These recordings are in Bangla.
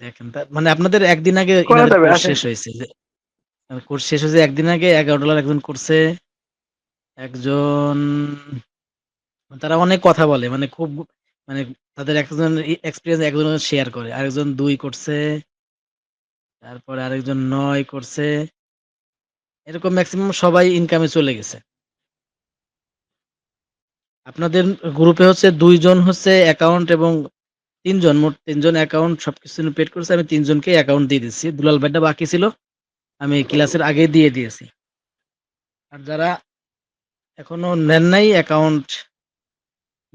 দেখেন মানে আপনাদের একদিন আগে শেষ হয়েছে। কোর্স শেষ হয়েছে একদিন আগে এগারো ডলার একজন করছে। একজন তারা অনেক কথা বলে মানে খুব মানে তাদের একজন এক্সপিরিয়েন্স একজন শেয়ার করে আরেকজন দুই করছে তারপরে আরেকজন নয় করছে। এরকম ম্যাক্সিমাম সবাই ইনকামে চলে গেছে। আপনাদের গ্রুপে হচ্ছে দুইজন হচ্ছে অ্যাকাউন্ট এবং তিনজন, মোট তিনজন অ্যাকাউন্ট সবকিছু পেড করছে, আমি তিনজনকে অ্যাকাউন্ট দিয়ে দিচ্ছি দুলাল ভাইটা বাকি ছিল, আমি ক্লাসের আগে দিয়ে দিয়েছি। আর যারা এখনও নেন নাই অ্যাকাউন্ট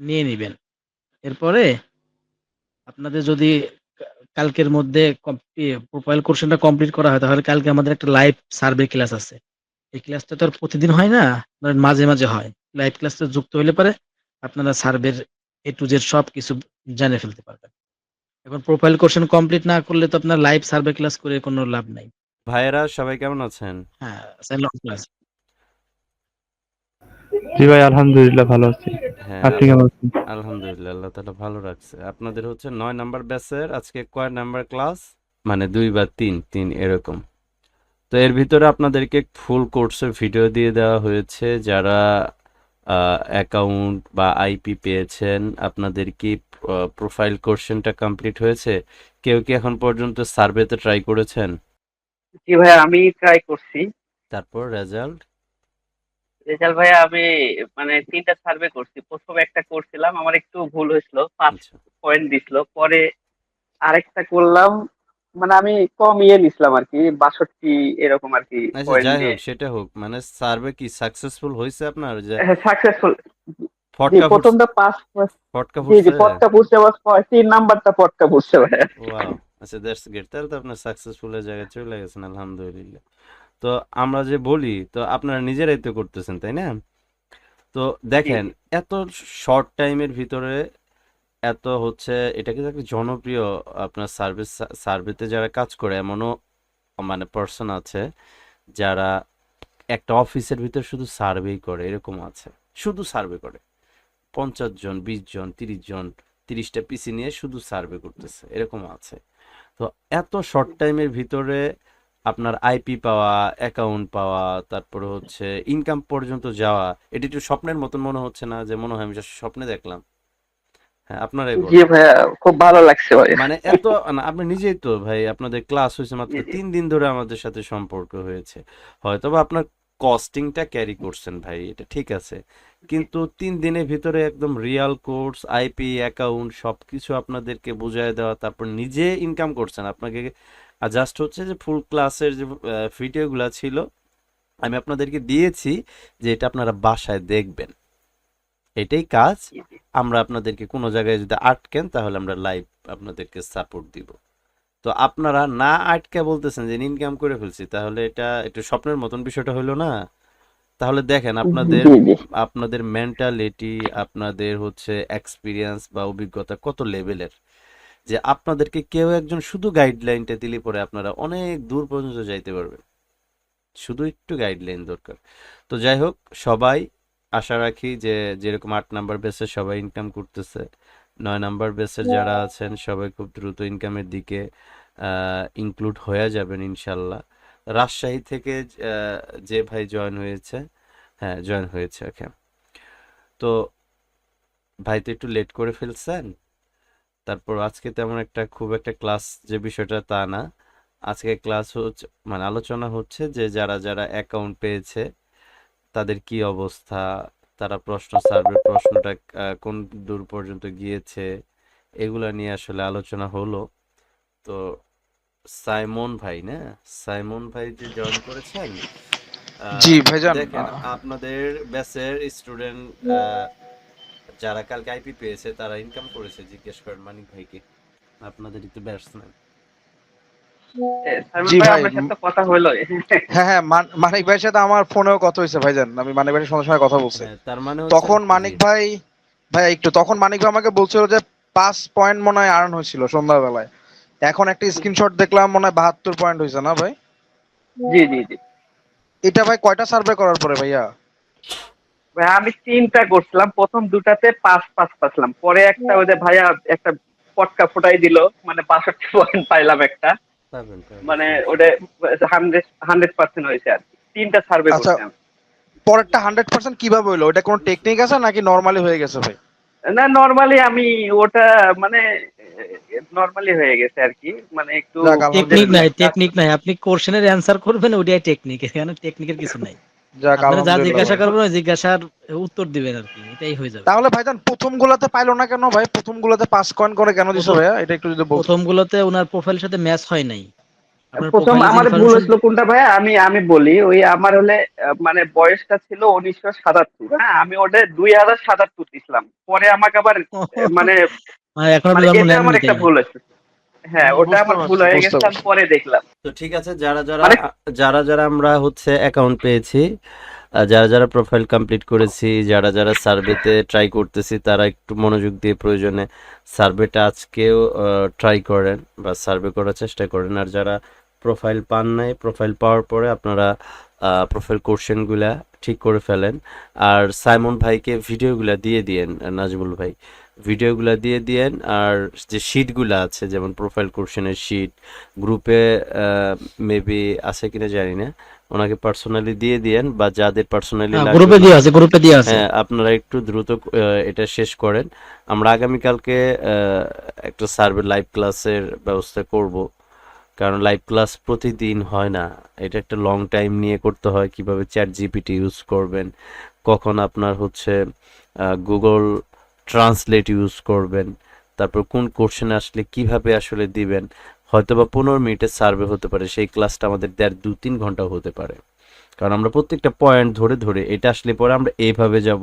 নিয়ে নিবেন। এরপরে আপনাদের যদি কালকের মধ্যে প্রোফাইল কোর্সটা কমপ্লিট করা হয়, তাহলে কালকে আমাদের একটা লাইভ সার্ভে ক্লাস আছে। এই ক্লাসটা তো আর প্রতিদিন হয় না মাঝে মাঝে হয়। লাইভ ক্লাসটা যুক্ত হলে পরে আপনারা সার্ভের এ টু জেড সব কিছু জানে ফেলতে পারবেন। এখন প্রোফাইল কোর্সন কমপ্লিট না করলে তো আপনার লাইভ সার্ভে ক্লাস করে কোনো লাভ নাই। ভাইয়েরা সবাই কেমন আছেন? হ্যাঁ ক্লাস জি ভাই আলহামদুলিল্লাহ ভালো আছি। হ্যাঁ আপনি কেমন আছেন? আলহামদুলিল্লাহ আল্লাহ তাআলা ভালো রাখছে। আপনাদের হচ্ছে নয় নাম্বার ব্যাচের আজকে কয় নাম্বার ক্লাস মানে দুই বা তিন তিন এরকম। তো এর ভিতরে আপনাদেরকে ফুল কোর্সের ভিডিও দিয়ে দেওয়া হয়েছে। যারা অ্যাকাউন্ট বা আইপি পেয়েছেন আপনাদের কি প্রোফাইল কোশ্চেনটা কমপ্লিট হয়েছে? কেউ কি এখন পর্যন্ত সার্ভেতে ট্রাই করেছেন? জি ভাই আমি ট্রাই করছি। তারপর রেজাল্ট রেজাল্ট ভাই আমি মানে তিনটা সার্ভে করছি। প্রথমে একটা করছিলাম আমার একটু ভুল হয়েছিল পাঁচ আচ্ছা। পয়েন্ট দিছিল। পরে আরেকটা করলাম মানে আমি কম ইয়ে নিছিলাম আর কি বাষট্টি এরকম আর কি আচ্ছা যাই হোক সেটা হোক মানে সার্ভে কি সাকসেসফুল হয়েছে আপনার? যে সাকসেসফুল প্রথমটা পাস ফটকা ফুটছে? তিন নাম্বারটা ওয়াও আচ্ছা দ্যাটস গ্রেট তাহলে তো আপনার সাকসেসফুলের জায়গায় চলে গেছেন আলহামদুলিল্লাহ। তো আমরা যে বলি তো আপনারা নিজেরাই তো করতেছেন তাই না? তো দেখেন এত শর্ট টাইমের ভিতরে এত হচ্ছে, এটা কিন্তু একটা জনপ্রিয় আপনার সার্ভিস সার্ভেতে যারা কাজ করে, এমনও মানে পার্সন আছে যারা একটা অফিসের ভিতর শুধু সার্ভেই করে, এরকম আছে। শুধু সার্ভে করে। পঞ্চাশ জন, বিশ জন, তিরিশ জন, তিরিশটা পিসি নিয়ে শুধু সার্ভে করতেছে, এরকম আছে। তো এত শর্ট টাইমের ভিতরে আপনার আইপি পাওয়া অ্যাকাউন্ট পাওয়া, তারপরে হচ্ছে ইনকাম পর্যন্ত যাওয়া, এটি একটু স্বপ্নের মতন মনে হচ্ছে না, যে মনে হয় আমি স্বপ্নে দেখলাম। আপনারাই জি ভাইয়া খুব ভালো লাগছে ভাই মানে এত আপনি নিজেই তো ভাই আপনাদের ক্লাস হয়েছে মাত্র। তিন দিন ধরে আমাদের সাথে সম্পর্ক হয়েছে। হয়তো বা আপনার কস্টিংটা ক্যারি করছেন ভাই এটা ঠিক আছে। কিন্তু তিন দিনের ভিতরে একদম রিয়াল কোর্স আইপি অ্যাকাউন্ট সবকিছু আপনাদেরকে বুঝায় দেওয়া তারপর নিজে ইনকাম করছেন। আপনাকে জাস্ট হচ্ছে যে ফুল ক্লাসের যে ভিডিওগুলো ছিল আমি আপনাদেরকে দিয়েছি যে এটা আপনারা বাসায় দেখবেন। এটাই কাজ। আমরা আপনাদেরকে কোনো জায়গায় যদি আটকেন তাহলে আমরা লাইভ আপনাদেরকে সাপোর্ট দিব। তো আপনারা না আটকে বলতেছেন যে ইনকাম করে ফেলছি তাহলে এটা একটু স্বপ্নের মতন বিষয়টা হলো না? তাহলে দেখেন আপনাদের আপনাদের মেন্টালিটি আপনাদের হচ্ছে এক্সপিরিয়েন্স বা অভিজ্ঞতা কত লেভেলের যে আপনাদেরকে কেউ একজন শুধু গাইডলাইনটা দিলে পরে আপনারা অনেক দূর পর্যন্ত যাইতে পারবেন। শুধু একটু গাইডলাইন দরকার। তো যাই হোক সবাই আশা রাখি যে যেরকম আট নাম্বার বেসে সবাই ইনকাম করতেছে নয় নাম্বার বেসের যারা আছেন সবাই খুব দ্রুত ইনকামের দিকে ইনক্লুড হয়ে যাবেন ইনশাল্লাহ। রাজশাহী থেকে যে ভাই জয়েন হয়েছে হ্যাঁ জয়েন হয়েছে ওকে তো ভাই তো একটু লেট করে ফেলছেন তারপর আজকে তেমন একটা খুব একটা ক্লাস যে বিষয়টা তা না। আজকে ক্লাস হচ্ছে মানে আলোচনা হচ্ছে যে যারা যারা অ্যাকাউন্ট পেয়েছে তাদের কি অবস্থা? তারা প্রশ্ন সার্ভে প্রশ্নটা কোন দূর পর্যন্ত গিয়েছে? এগুলা নিয়ে আসলে আলোচনা হলো। তো সাইমন ভাই না? সাইমন ভাই যে জয়েন করেছেন জি ভাইজান দেখেন আপনাদের ব্যাচের স্টুডেন্ট যারা কালকে আইপি পেয়েছে তারা ইনকাম করেছে জিজ্ঞেস করেন মানিক ভাইকে। আপনাদের একটু ব্যাটসম্যান কথা হলো। হ্যাঁ হ্যাঁ মানিক ভাইয়ের সাথে আমার ফোনেও কথা হয়েছে ভাইজান। আমি মানিক ভাইয়ের সঙ্গে সঙ্গে কথা বলছি। হ্যাঁ, তার মানে হচ্ছে তখন মানিক ভাই ভাই একটু তখন মানিক ভাই আমাকে বলছিল যে পাঁচ পয়েন্ট মনে হয় আর্ন হয়েছিল সন্ধ্যাবেলায়। এখন একটা স্ক্রিনশট দেখলাম মনে হয় বাহাত্তর পয়েন্ট হয়েছে না ভাই? জি জি জি। এটা ভাই কয়টা সার্ভে করার পরে ভাইয়া? ভাই আমি তিনটা করছিলাম। প্রথম দুটাতে পাঁচ পাঁচ পাচ্ছিলাম। পরে একটা ওই যে ভাইয়া একটা পটকা ফুটাই দিল মানে বাষট্টি পয়েন্ট পাইলাম একটা। মানে ওটা হান্ড্রেড হান্ড্রেড পার্সেন্ট হয়েছে আর তিনটা সার্ভে আচ্ছা। পরেরটা হান্ড্রেড পার্সেন্ট কীভাবে হলো? ওটা কোনো টেকনিক আছে নাকি নর্মালি হয়ে গেছে ভাই? না নর্মালি আমি ওটা মানে নর্মালি হয়ে গেছে আর কি। মানে একটু টেকনিক নাই টেকনিক নাই। আপনি কোশ্চেনের অ্যান্সার করবেন ওটাই টেকনিক এখানে টেকনিকের কিছু নাই। যা জিজ্ঞাসা করবেন ওই জিজ্ঞাসার উত্তর দিবেন আর কি। এটাই হয়ে যাবে। তাহলে ভাইজান প্রথম গুলাতে পাইলো না কেন ভাই? প্রথম গুলাতে পাঁচ কয়েন করে কেন দিছো ভাইয়া? এটা একটু যদি প্রথম গুলোতে ওনার প্রোফাইলের সাথে ম্যাচ হয় নাই। প্রথম আমার ভুল হয়েছিল কোনটা ভাই আমি আমি বলি ওই আমার হলে মানে বয়সটা ছিল উনিশশো সাতাত্তর হ্যাঁ? আমি ওটা দুই হাজার সাতাত্তর দিছিলাম। পরে আমাকে আবার মানে এখন আপনি মানে আমার একটা ভুল হয়েছে। হ্যাঁ ওটা আমার ভুল হয়ে গেছে আমি পরে দেখলাম। তো ঠিক আছে যারা যারা মানে- যারা যারা আমরা হচ্ছে অ্যাকাউন্ট পেয়েছি যারা যারা প্রোফাইল কমপ্লিট করেছি যারা যারা সার্ভেতে ট্রাই করতেছি তারা একটু মনোযোগ দিয়ে প্রয়োজনে সার্ভেটা আজকেও ট্রাই করেন বা সার্ভে করার চেষ্টা করেন। আর যারা প্রোফাইল পান নাই প্রোফাইল পাওয়ার পরে আপনারা প্রোফাইল কোশ্চেনগুলা ঠিক করে ফেলেন। আর সাইমন ভাইকে ভিডিওগুলা দিয়ে দিয়েন নাজমুল ভাই। ভিডিওগুলা দিয়ে দিয়েন আর যে শিটগুলো আছে যেমন প্রোফাইল কোশ্চেনের শিট গ্রুপে মেবি আছে কিনা জানি না ওনাকে পার্সোনালি দিয়ে দিয়েন বা যাদের পার্সোনালি হ্যাঁ, গ্রুপে দিয়ে আছে গ্রুপে দিয়ে আছে। হ্যাঁ আপনারা একটু দ্রুত এটা শেষ করেন। আমরা আগামীকালকে আহ, একটা সার্ভে লাইভ ক্লাসের ব্যবস্থা করব কারণ লাইভ ক্লাস প্রতিদিন হয় না। এটা একটা লং টাইম নিয়ে করতে হয় কীভাবে চ্যাট জিপিটি ইউজ করবেন কখন আপনার হচ্ছে গুগল ট্রান্সলেট ইউজ করবেন, তারপর কোন কোশ্চেন আসলে কীভাবে আসলে দিবেন হয়তো বা পনেরো মিনিটের সার্ভে হতে পারে, সেই ক্লাসটা আমাদের দেড় দু তিন ঘণ্টা হতে পারে। কারণ আমরা প্রত্যেকটা পয়েন্ট ধরে ধরে এটা আসলে পরে আমরা এইভাবে যাব।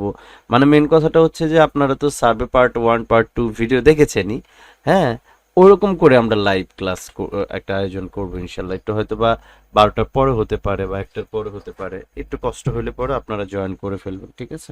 মানে মেন কথাটা হচ্ছে যে আপনারা তো survey part one part two video দেখেছেনই হ্যাঁ? ওরকম করে আমরা লাইভ ক্লাস একটা আয়োজন করব ইনশাল্লাহ। একটু হয়তো বা বারোটার পরে হতে পারে বা একটার পরে হতে পারে, একটু কষ্ট হলে পরে আপনারা জয়েন করে ফেলবেন, ঠিক আছে?